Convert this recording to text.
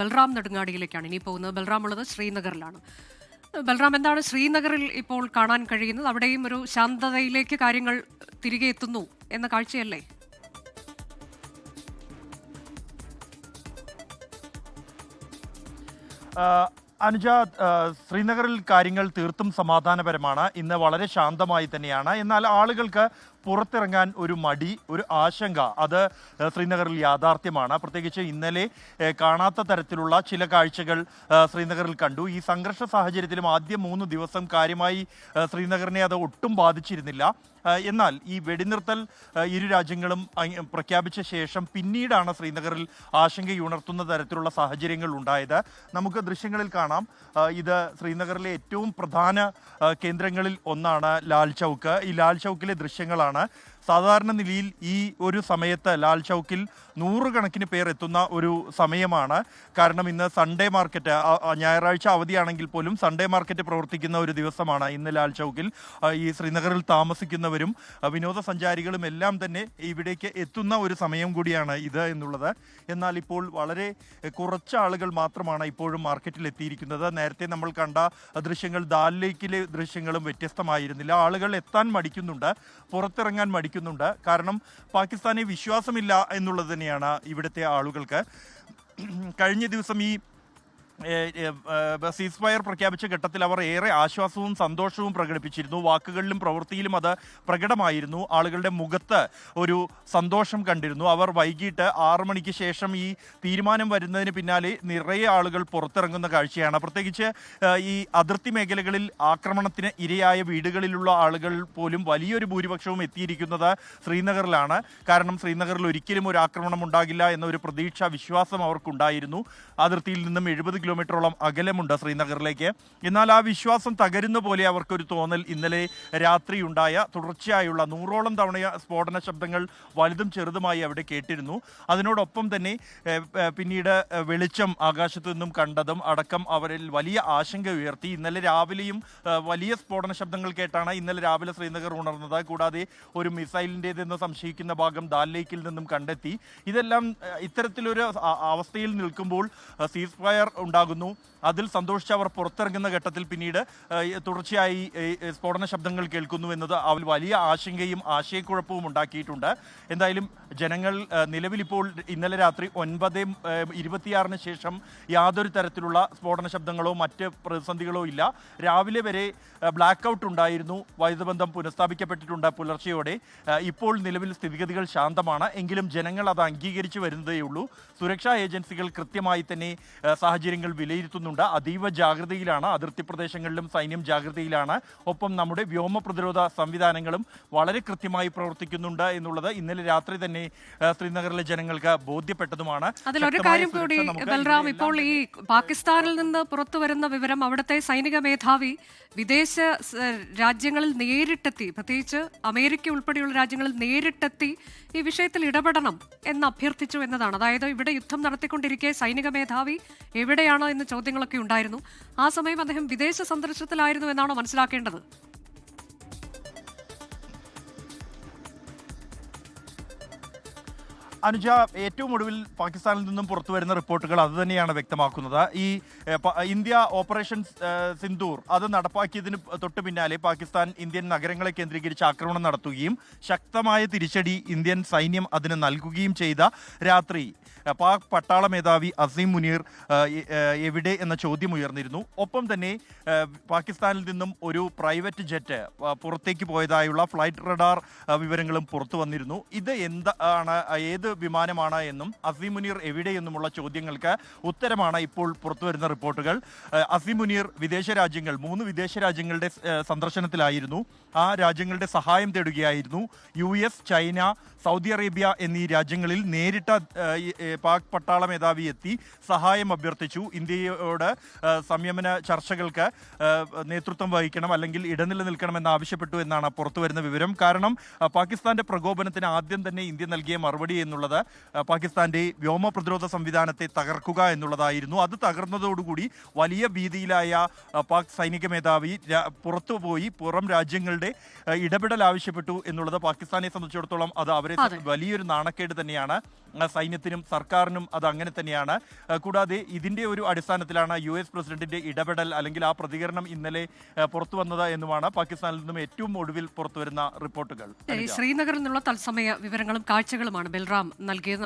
ബൽറാം നെടുങ്ങാടിയിലേക്കാണ് ഇനി പോകുന്നത്. ബൽറാം ഉള്ളത് ശ്രീനഗറിലാണ്. ബൽറാം എന്താണ് ശ്രീനഗറിൽ ഇപ്പോൾ കാണാൻ കഴിയുന്നത്? അവിടെയും ഒരു ശാന്തതയിലേക്ക് കാര്യങ്ങൾ തിരികെ എത്തുന്നു എന്ന കാഴ്ചയല്ലേ? അനുജ ശ്രീനഗറിൽ കാര്യങ്ങൾ തീർത്തും സമാധാനപരമാണ്. ഇന്ന് വളരെ ശാന്തമായി തന്നെയാണ്. എന്നാൽ ആളുകൾക്ക് പുറത്തിറങ്ങാൻ ഒരു മടി ഒരു ആശങ്ക. അത് ശ്രീനഗറിൽ യാഥാർത്ഥ്യമാണ്. പ്രത്യേകിച്ച് ഇന്നലെ കാണാത്ത തരത്തിലുള്ള ചില കാഴ്ചകൾ ശ്രീനഗറിൽ കണ്ടു. ഈ സംഘർഷ സാഹചര്യത്തിലും ആദ്യ മൂന്ന് ദിവസം കാര്യമായി ശ്രീനഗറിനെ അത് ഒട്ടും ബാധിച്ചിരുന്നില്ല. എന്നാൽ ഈ വെടിനിർത്തൽ ഇരു രാജ്യങ്ങളും പ്രഖ്യാപിച്ച ശേഷം പിന്നീടാണ് ശ്രീനഗറിൽ ആശങ്കയുണർത്തുന്ന തരത്തിലുള്ള സാഹചര്യങ്ങൾ ഉണ്ടായത്. നമുക്ക് ദൃശ്യങ്ങളിൽ കാണാം. ഇത് ശ്രീനഗറിലെ ഏറ്റവും പ്രധാന കേന്ദ്രങ്ങളിൽ ഒന്നാണ് ലാൽ ചൗക്ക്. ഈ ലാൽ ചൗക്കിലെ ദൃശ്യങ്ങളാണ് എന്നുള്ളതാണ് സാധാരണ നിലയിൽ ഈ ഒരു സമയത്ത് ലാൽ ചൗക്കിൽ നൂറുകണക്കിന് പേർ എത്തുന്ന ഒരു സമയമാണ്. കാരണം ഇന്ന് സൺഡേ മാർക്കറ്റ് ഞായറാഴ്ച അവധിയാണെങ്കിൽ പോലും സൺഡേ മാർക്കറ്റ് പ്രവർത്തിക്കുന്ന ഒരു ദിവസമാണ് ഇന്ന് ലാൽ ചൗക്കിൽ. ഈ ശ്രീനഗറിൽ താമസിക്കുന്നവരും വിനോദസഞ്ചാരികളും എല്ലാം തന്നെ ഇവിടേക്ക് എത്തുന്ന ഒരു സമയം കൂടിയാണ് ഇത് എന്നുള്ളത്. എന്നാൽ ഇപ്പോൾ വളരെ കുറച്ച് ആളുകൾ മാത്രമാണ് ഇപ്പോഴും മാർക്കറ്റിൽ എത്തിയിരിക്കുന്നത്. നേരത്തെ നമ്മൾ കണ്ട ദൃശ്യങ്ങൾ ദാൽ ലേക്കിലെ ദൃശ്യങ്ങളും വ്യത്യസ്തമായിരുന്നില്ല. ആളുകൾ എത്താൻ മടിക്കുന്നുണ്ട്. പുറത്തിറങ്ങാൻ മടിക്കുന്നുണ്ട് കാരണം പാകിസ്ഥാനെ വിശ്വാസമില്ല എന്നുള്ളത് തന്നെയാണ് ഇവിടുത്തെ ആളുകൾക്ക്. കഴിഞ്ഞ ദിവസം ഈ സീസ് ഫയർ പ്രഖ്യാപിച്ച ഘട്ടത്തിൽ അവർ ഏറെ ആശ്വാസവും സന്തോഷവും പ്രകടിപ്പിച്ചിരുന്നു. വാക്കുകളിലും പ്രവൃത്തിയിലും അത് പ്രകടമായിരുന്നു. ആളുകളുടെ മുഖത്ത് ഒരു സന്തോഷം കണ്ടിരുന്നു. അവർ വൈകിട്ട് ആറു മണിക്ക് ശേഷം ഈ തീരുമാനം വരുന്നതിന് പിന്നാലെ നിറയെ ആളുകൾ പുറത്തിറങ്ങുന്ന കാഴ്ചയാണ്. പ്രത്യേകിച്ച് ഈ അതിർത്തി മേഖലകളിൽ ആക്രമണത്തിന് ഇരയായ വീടുകളിലുള്ള ആളുകൾ പോലും വലിയൊരു ഭൂരിപക്ഷവും എത്തിയിരിക്കുന്നത് ശ്രീനഗറിലാണ്. കാരണം ശ്രീനഗറിൽ ഒരിക്കലും ഒരു ആക്രമണം ഉണ്ടാകില്ല എന്ന ഒരു പ്രതീക്ഷ വിശ്വാസം അവർക്കുണ്ടായിരുന്നു. അതിർത്തിയിൽ നിന്നും എഴുപത് കിലോമീറ്ററോളം അകലമുണ്ട് ശ്രീനഗറിലേക്ക്. എന്നാൽ ആ വിശ്വാസം തകരുന്ന പോലെ അവർക്കൊരു തോന്നൽ ഇന്നലെ രാത്രിയുണ്ടായ തുടർച്ചയായുള്ള നൂറോളം തവണ സ്ഫോടന ശബ്ദങ്ങൾ വലുതും ചെറുതുമായി അവിടെ കേട്ടിരുന്നു. അതിനോടൊപ്പം തന്നെ പിന്നീട് വെളിച്ചം ആകാശത്തു നിന്നും കണ്ടതും അടക്കം അവരിൽ വലിയ ആശങ്ക ഉയർത്തി. ഇന്നലെ രാവിലെയും വലിയ സ്ഫോടന ശബ്ദങ്ങൾ കേട്ടാണ് ഇന്നലെ രാവിലെ ശ്രീനഗർ ഉണർന്നത്. കൂടാതെ ഒരു മിസൈലിന്റെതെന്ന് സംശയിക്കുന്ന ഭാഗം ദാൽ ലേക്കിൽ നിന്നും കണ്ടെത്തി. ഇതെല്ലാം ഇത്തരത്തിലൊരു അവസ്ഥയിൽ നിൽക്കുമ്പോൾ സീസ് ഫയർ ഉണ്ടാകുന്നു. അതിൽ സന്തോഷിച്ച് അവർ പുറത്തിറങ്ങുന്ന ഘട്ടത്തിൽ പിന്നീട് തുടർച്ചയായി സ്ഫോടന ശബ്ദങ്ങൾ കേൾക്കുന്നു എന്നത് അവൽ വലിയ ആശങ്കയും ആശയക്കുഴപ്പവും ഉണ്ടാക്കിയിട്ടുണ്ട്. എന്തായാലും ജനങ്ങൾ നിലവിലിപ്പോൾ ഇന്നലെ രാത്രി ഒൻപത് ഇരുപത്തിയാറിന് ശേഷം യാതൊരു തരത്തിലുള്ള സ്ഫോടന ശബ്ദങ്ങളോ മറ്റ് പ്രതിസന്ധികളോ ഇല്ല. രാവിലെ വരെ ബ്ലാക്ക് ഔട്ട് ഉണ്ടായിരുന്നു. വൈദ്യുത ബന്ധം പുനഃസ്ഥാപിക്കപ്പെട്ടിട്ടുണ്ട് പുലർച്ചയോടെ. ഇപ്പോൾ നിലവിൽ സ്ഥിതിഗതികൾ ശാന്തമാണ്. എങ്കിലും ജനങ്ങൾ അത് അംഗീകരിച്ചു വരുന്നതേയുള്ളൂ. സുരക്ഷാ ഏജൻസികൾ കൃത്യമായി തന്നെ ഏഹ്, വിലയിരുത്തുന്നുണ്ട്. അതീവ ജാഗ്രതയിലാണ്. അതിർത്തി പ്രദേശങ്ങളിലും സൈന്യം ജാഗ്രതയിലാണ്. ഒപ്പം നമ്മുടെ വ്യോമ പ്രതിരോധ സംവിധാനങ്ങളും വളരെ കൃത്യമായി പ്രവർത്തിക്കുന്നുണ്ട് എന്നുള്ളത് ഇന്നലെ രാത്രി തന്നെ ശ്രീനഗറിലെ ജനങ്ങൾക്ക് ബോധ്യപ്പെട്ടതുമാണ്. അതിലൊരു കാര്യം കൂടി ബൽറാം ഇപ്പോൾ ഈ പാകിസ്ഥാനിൽ നിന്ന് പുറത്തു വരുന്ന വിവരം അവിടുത്തെ സൈനിക മേധാവി വിദേശ രാജ്യങ്ങളിൽ നേരിട്ടെത്തി പ്രത്യേകിച്ച് അമേരിക്ക ഉൾപ്പെടെയുള്ള രാജ്യങ്ങളിൽ നേരിട്ടെത്തി ഈ വിഷയത്തിൽ ഇടപെടണം എന്ന് അഭ്യർത്ഥിച്ചു എന്നതാണ്. അതായത് ഇവിടെ യുദ്ധം നടത്തിക്കൊണ്ടിരിക്കെ സൈനിക മേധാവി എവിടെയാണ് എന്ന ചോദ്യങ്ങളൊക്കെ ഉണ്ടായിരുന്നു. ആ സമയം അദ്ദേഹം വിദേശ സന്ദർശനത്തിലായിരുന്നു എന്നാണോ മനസ്സിലാക്കേണ്ടത്? അനുജ ഏറ്റവും ഒടുവിൽ പാകിസ്ഥാനിൽ നിന്നും പുറത്തു വരുന്ന റിപ്പോർട്ടുകൾ അത് തന്നെയാണ് വ്യക്തമാക്കുന്നത്. ഈ ഇന്ത്യ ഓപ്പറേഷൻ സിന്ദൂർ അത് നടപ്പാക്കിയതിന് തൊട്ട് പിന്നാലെ പാകിസ്ഥാൻ ഇന്ത്യൻ നഗരങ്ങളെ കേന്ദ്രീകരിച്ച് ആക്രമണം നടത്തുകയും ശക്തമായ തിരിച്ചടി ഇന്ത്യൻ സൈന്യം അതിന് നൽകുകയും ചെയ്ത രാത്രി പാക് പട്ടാള മേധാവി അസീം മുനീർ എവിടെ എന്ന ചോദ്യം ഉയർന്നിരുന്നു. ഒപ്പം തന്നെ പാകിസ്ഥാനിൽ നിന്നും ഒരു പ്രൈവറ്റ് ജെറ്റ് പുറത്തേക്ക് പോയതായുള്ള ഫ്ലൈറ്റ് റഡാർ വിവരങ്ങളും പുറത്തു വന്നിരുന്നു. ഇത് എന്താണ് ഏത് വിമാനമാണ് എന്നും അസീം മുനീർ എവിടെയെന്നുമുള്ള ചോദ്യങ്ങൾക്ക് ഉത്തരമാണ് ഇപ്പോൾ പുറത്തു വരുന്ന റിപ്പോർട്ടുകൾ. അസിമുനീർ മുനീർ വിദേശ രാജ്യങ്ങൾ മൂന്ന് വിദേശ രാജ്യങ്ങളുടെ സന്ദർശനത്തിലായിരുന്നു. ആ രാജ്യങ്ങളുടെ സഹായം തേടുകയായിരുന്നു. U S China Saudi Arabia എന്നീ രാജ്യങ്ങളിൽ നേരിട്ട പാക് പട്ടാള മേധാവി എത്തി സഹായം അഭ്യർത്ഥിച്ചു. ഇന്ത്യയോട് സംയമന ചർച്ചകൾക്ക് നേതൃത്വം വഹിക്കണം അല്ലെങ്കിൽ ഇടനില നിൽക്കണമെന്ന് ആവശ്യപ്പെട്ടു എന്നാണ് പുറത്തു വരുന്ന വിവരം. കാരണം പാകിസ്ഥാന്റെ പ്രകോപനത്തിന് ആദ്യം തന്നെ ഇന്ത്യ നൽകിയ മറുപടി എന്നുള്ളത് പാകിസ്ഥാന്റെ വ്യോമ പ്രതിരോധ സംവിധാനത്തെ തകർക്കുക എന്നുള്ളതായിരുന്നു. അത് തകർന്നതോടുകൂടി വലിയ ഭീതിയിലായ പാക് സൈനിക മേധാവി പുറത്തു പുറത്തുപോയി പുറം രാജ്യങ്ങളുടെ ഇടപെടൽ ആവശ്യപ്പെട്ടു എന്നുള്ളത് പാകിസ്ഥാനെ സംബന്ധിച്ചിടത്തോളം അത് അവരെ വലിയൊരു നാണക്കേട് തന്നെയാണ്. സൈന്യത്തിനും സർക്കാരിനും അത് അങ്ങനെ തന്നെയാണ്. കൂടാതെ ഇതിന്റെ ഒരു അടിസ്ഥാനത്തിലാണ് യു എസ് പ്രസിഡന്റിന്റെ ഇടപെടൽ അല്ലെങ്കിൽ ആ പ്രതികരണം ഇന്നലെ പുറത്തു വന്നത് എന്നുമാണ് പാകിസ്ഥാനിൽ നിന്നും ഏറ്റവും ഒടുവിൽ പുറത്തുവരുന്ന റിപ്പോർട്ടുകൾ. ശ്രീനഗറിൽ നിന്നുള്ള തത്സമയ വിവരങ്ങളും കാഴ്ചകളുമാണ് ബൽറാം നൽകിയത്.